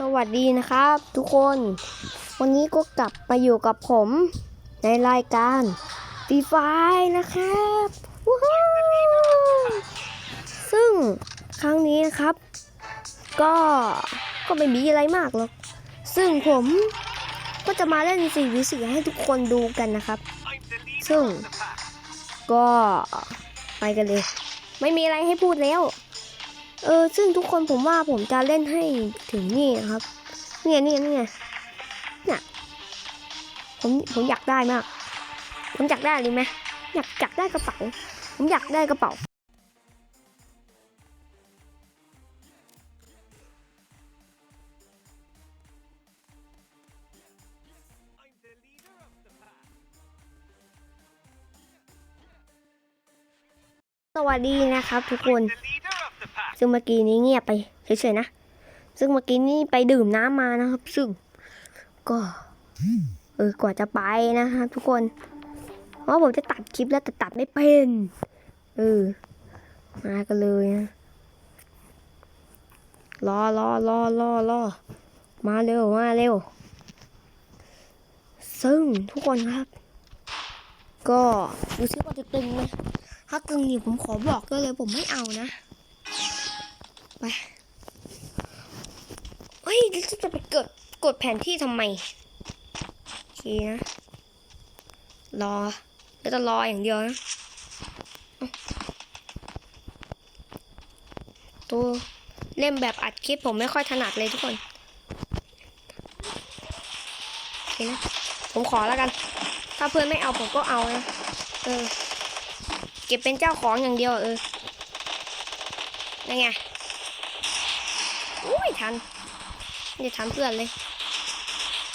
สวัสดีนะครับ ทุกคน วันนี้ก็กลับมาอยู่กับผมในรายการฟีไฟนะครับวู้ฮู้ซึ่งครั้งนี้นะครับ ก็ก็ไม่มีอะไรมากหรอก ซึ่งผมก็จะมาเล่น4วิ4ให้ทุกคนดูกันนะครับ ซึ่ง ก็ไปกันเลย ไม่มีอะไรให้พูดแล้ว เออ ซึ่งทุกคนผมว่าผมจะเล่นให้ถึงนี่นะครับ เนี่ยเนี่ยเนี่ยเนี่ยผมผมอยากได้มาก ผมอยากได้เลยไหมอยากอยากได้กระเป๋า ผมอยากได้กระเป๋าสวัสดีนะครับทุกคน ซึ่งเมื่อกี้นี้เงียบไปเฉยๆนะ ซึ่งเมื่อกี้นี้ไปดื่มน้ำมานะครับ ซึ่งก็เออกว่าจะไปนะครับทุกคนเพราะผมจะตัดคลิปแล้วแต่ตัดไม่เป็นเออมากันเลยนะรอรอรอรอรอมาเร็วมาเร็ว ซึ่งทุกคนครับ ก็ดูซิว่าจะตึงไหมถ้าตึงนี่ผมขอบอกได้เลยผมไม่เอานะ ไปเฮ้ยแล้วจะไปกดกดแผนที่ทำไมโอเคนะรอแล้วจะรออย่างเดียวนะตัวเล่มแบบอัดคลิปผมไม่ค่อยถนัดเลยทุกคนโอเคนะผมขอแล้วกัน ถ้าเพื่อนไม่เอาผมก็เอานะเออเก็บเป็นเจ้าของอย่างเดียวเออนั่นไง อุ้ยทันไม่ได้ทันเพื่อนเลย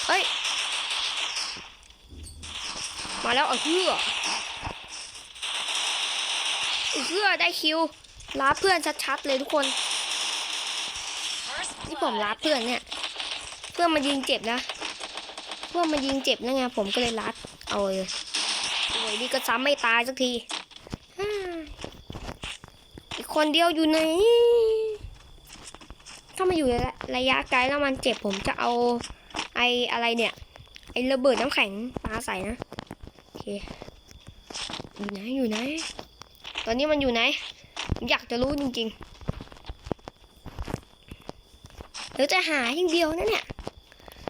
เฮ้ย มาแล้วเอาเพื่อเอาเพื่อได้คิวลาเพื่อนชัดๆเลยทุกคนนี่ผมลาเพื่อนเนี่ยเพื่อนมายิงเจ็บนะ เพื่อนมายิงเจ็บนะไงผมก็เลยรัดเอาเลยโอ้ยนี่ก็ซ้ำไม่ตายสักทีอีกคนเดียวอยู่ไหน ถ้ามาอยู่ระยะไกลแล้วมันเจ็บผมจะเอาไออะไรเนี่ย ไอระเบิดน้ำแข็งปาใส่นะโอเคอยู่ไหนอยู่ไหน ตอนนี้มันอยู่ไหน อยากจะรู้จริงๆเดี๋ยวจะหาอย่างเดียวนะเนี่ย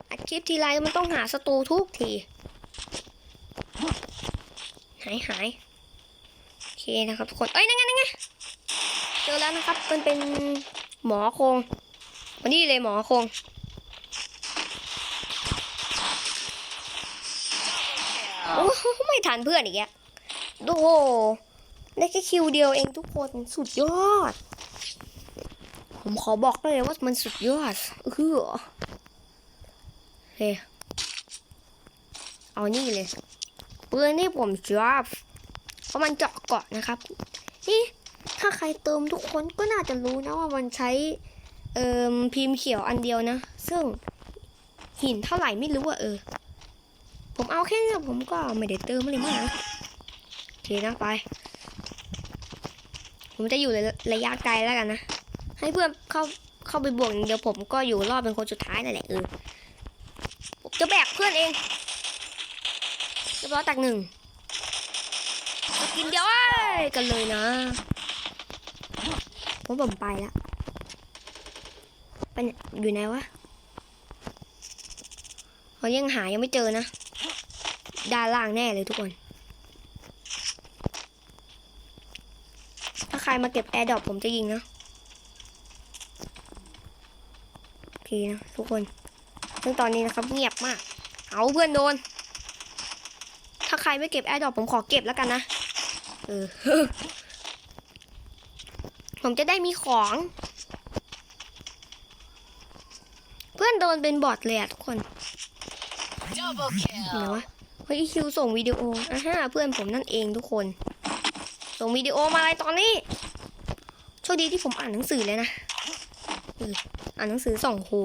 อัดคลิปทีไรมันต้องหาศัตรูทุกที หายหายโอเคนะครับทุกคน เอ้ยนั่นไงนั่นไงเจอแล้วนะครับ มันเป็นหมอโคง มานี่เลยหมอคง โอ้โหไม่ทันเพื่อนอีกแล้วดูโหได้แค่คิวเดียวเองทุกคนสุดยอด ผมขอบอกเลยว่ามันสุดยอดเออเฮ้เอานี่เลยปืนนี่ผมชอบเพราะมันเจาะเกาะนะครับ นี่ถ้าใครเติมทุกคนก็น่าจะรู้นะว่ามันใช้ เอ่อพิมพ์เขียวอันเดียวนะ ซึ่งหินเท่าไหร่ไม่รู้อะเออ ผมเอาแค่นี้ผมก็ไม่ได้เติมอะไรมากนะโอเคนะไป ผมจะอยู่ระยะไกลแล้วกันนะ ให้เพื่อนเข้าเข้าไปบวกอย่างเดียวผมก็อยู่รอดเป็นคนสุดท้ายนั่นแหละเออผมจะแบกเพื่อนเองเรียบร้อยตักหนึ่งกินเดียวเอ้กันเลยนะ ผมผมไปแล้ว ปนอยู่ไหนวะเขายังหายังไม่เจอนะ ด้านล่างแน่เลยทุกคน ถ้าใครมาเก็บแอร์ดรอปผมจะยิงนะโอเคนะทุกคน ซึ่งตอนนี้นะครับเงียบมาก เอาเพื่อนโดน ถ้าใครไม่เก็บแอร์ดรอปผมขอเก็บแล้วกันนะ เออ ผมจะได้มีของ เพื่อนโดนเป็นบอทเลยอะทุกคน Double ไหน kill. วะเฮ้ยคิวส่งวิดีโออะฮะเพื่อนผมนั่นเองทุกคน ส่งวิดีโอมาอะไรตอนนี้โชคดีที่ผมอ่านหนังสือเลยนะเอออ่านหนังสือส่องครู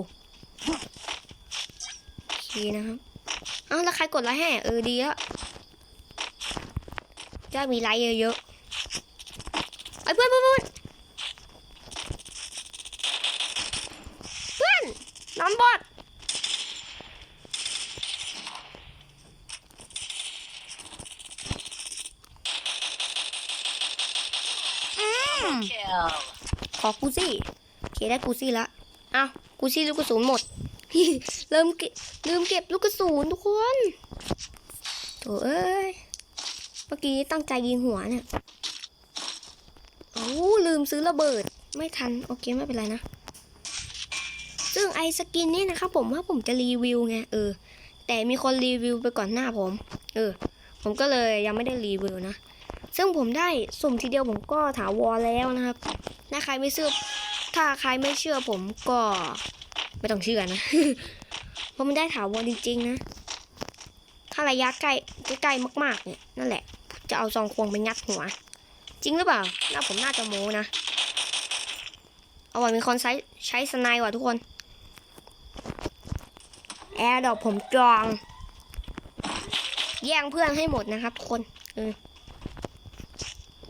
โอเคนะครับเอ้าแล้วใครกดไลค์ให้เออดีแล้วจะมีไลค์เยอะๆไอ้ยเพื่อนเพื่อนเพื่ อนเพื่อนนอนบอดขอกูซี่เคได้กูซี่ละอ้ากูซี่ลูกกระสุนหมดเริ่มเก็บลืมเก็บลูกกระสุนทุกคนโถเอ้ยเมื่อกี้ตั้งใจยิงหัวเนี่ยโอ้ลืมซื้อระเบิด ไม่ทัน โอเค ไม่เป็นไรนะ ซึ่งไอสกินนี่นะครับผมว่าผมจะรีวิวไงเออ แต่มีคนรีวิวไปก่อนหน้าผม เออ ผมก็เลยยังไม่ได้รีวิวนะ ซึ่งผมได้สุ่มทีเดียวผมก็ถาวรแล้วนะครับถ้าใครไม่เชื่อ ถ้าใครไม่เชื่อผมก็ไม่ต้องเชื่อนะเพราะมันได้ถาวรจริงๆนะ ถ้าระยะใกล้ใกล้ๆมาก ๆ เนี่ยนั่นแหละ จะเอาซองควงไปงัดหัว จริงหรือเปล่า น่าผมน่าจะโม้นะ เอาไว้มีคนใช้ใช้สไนด์ว่ะทุกคน แอร์ดอกผมจอง แย่งเพื่อนให้หมดนะครับทุกคนเออ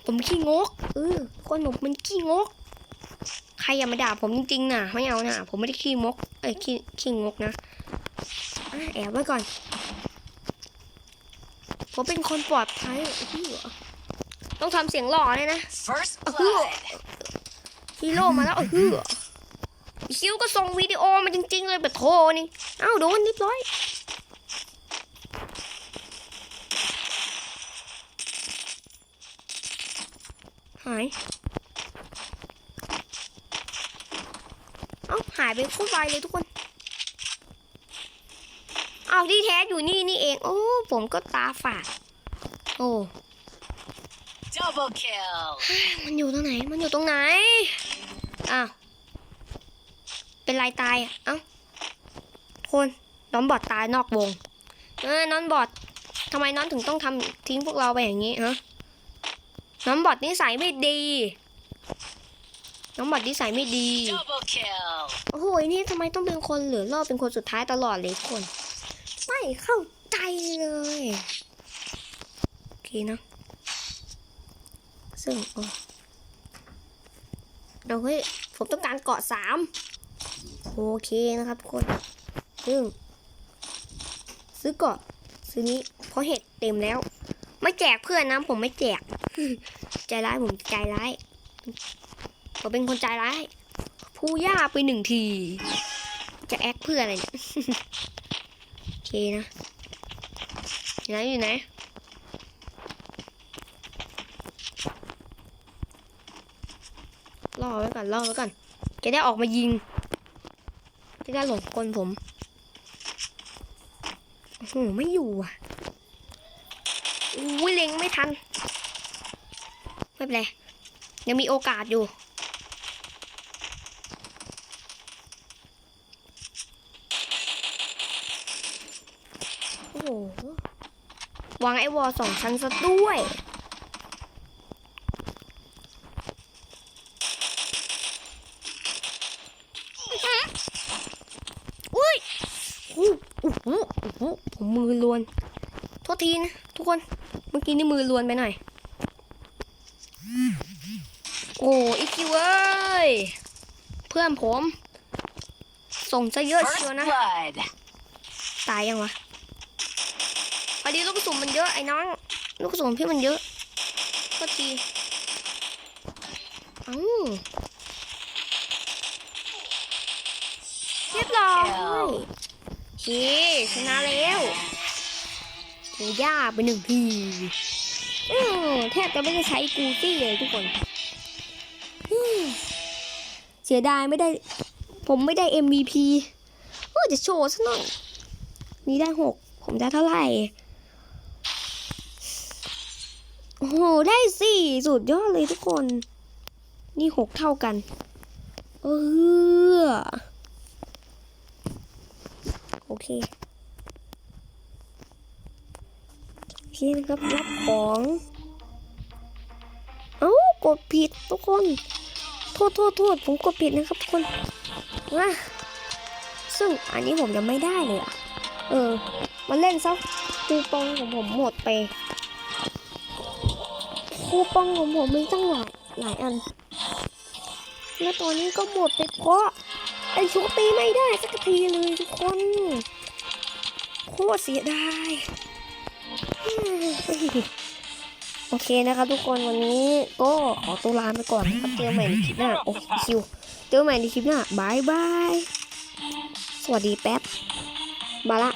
ผมขี้งกเออคนผมมันขี้งก ใครอย่ามาด่าผมจริงๆนะไม่เอานะผมไม่ได้ขี้มก เอ้ยขี้ขี้งกนะอะแอบไว้ก่อน ผมเป็นคนปลอดภัยเหี้ยต้องทำเสียงหล่อเลยนะ First Uh, blood. ฮีโร่มาแล้วเออฮือคิวก็ส่งวิดีโอมาจริง ๆ เลยแบบโทรนี่ เอ้าโดนเรียบร้อยหาย เอ้าหายไปโคตรไวเลยทุกคน เอาที่แท้อยู่นี่นี่เอง โอ้ ผมก็ตาฝาด โอ้ Double kill. มันอยู่ตรงไหน มันอยู่ตรงไหน อ้าว เป็นไรตายอะ เอ้า คนน้องบอดตายนอกวง เออน้องบอดทำไมน้องถึงต้องทำทิ้งพวกเราไปอย่างนี้ฮะน้องบอดนิสัยไม่ดี น้องบอดนิสัยไม่ดี Double kill. โอ้โหนี่ทำไมต้องเป็นคนเหลือรอบเป็นคนสุดท้ายตลอดเลยคน ไม่เข้าใจเลยโอเคนะซึ่งโอ้เอาเฮ้ยผมต้องการเกาะสามโอเคนะครับทุกคน ซึ่ง ซื้อเกาะซื้อนี้เพราะเห็ดเต็มแล้ว ไม่แจกเพื่อนนะผมไม่แจก ใจร้ายผมใจร้ายผมเป็นคนใจร้ายผู้ย่าไปหนึ่งที จะแอคเพื่ออะไรเนี่ยโอเคนะอยู่ไหนอยู่ไหนล่อไว้ก่อนล่อไว้ก่อนจะได้ออกมายิง จะได้หลงกลผม โอ้โหไม่อยู่อะอุ้ยเล็งไม่ทัน ไม่เป็นไร ยังมีโอกาสอยู่ โอ้โหวางไอ้วอลสองชั้นซะด้วย อุ้ยโอ้โหโอ้โหผมมือลวน โท ษทีนะทุกคน เมื่อกี้นี่มือลวนไปหน่อย โอ้อีคิวเอ้ย เพื่อนผม ส่งซะเยอะเชียวนะ ตายยังวะพอดีลูกกระสุนมันเยอะไอ้น้อง ลูกกระสุนพี่มันเยอะก็ทีเอ้าเรียบร้อยโอเคชนะแล้ว ย่าไปหนึ่งทีแทบจะไม่ได้ใช้กูตี้เลยทุกคน เสียดายไม่ได้ ผมไม่ได้ MVP เออจะโชว์ซะหน่อย นี่ได้หก ผมได้เท่าไหร่ โอ้โห ได้สี่สุดยอดเลยทุกคน นี่หกเท่ากัน เออ โอเค โอ เคนะครับรับของเอ้ากดผิดทุกคน โทษโทษโทษผมกดผิดนะครับทุกคนนะซึ่งอันนี้ผมยังไม่ได้เลยอะเออ มาเล่นซะคูปองของผมหมดไป คูปองของผมมีตั้งหลายหลายอัน แล้วตอนนี้ก็หมดไปเพราะไอชูตีไม่ได้สักทีเลยทุกคน โคตรเสียดาย โอเคนะครับทุกคนวันนี้ก็ขอตัวลาไปก่อนนะครับเจอใหม่ในคลิปหน้าโอ้ยคิวเจอใหม่ในคลิปหน้าบายบายสวัสดีแป๊บบาละ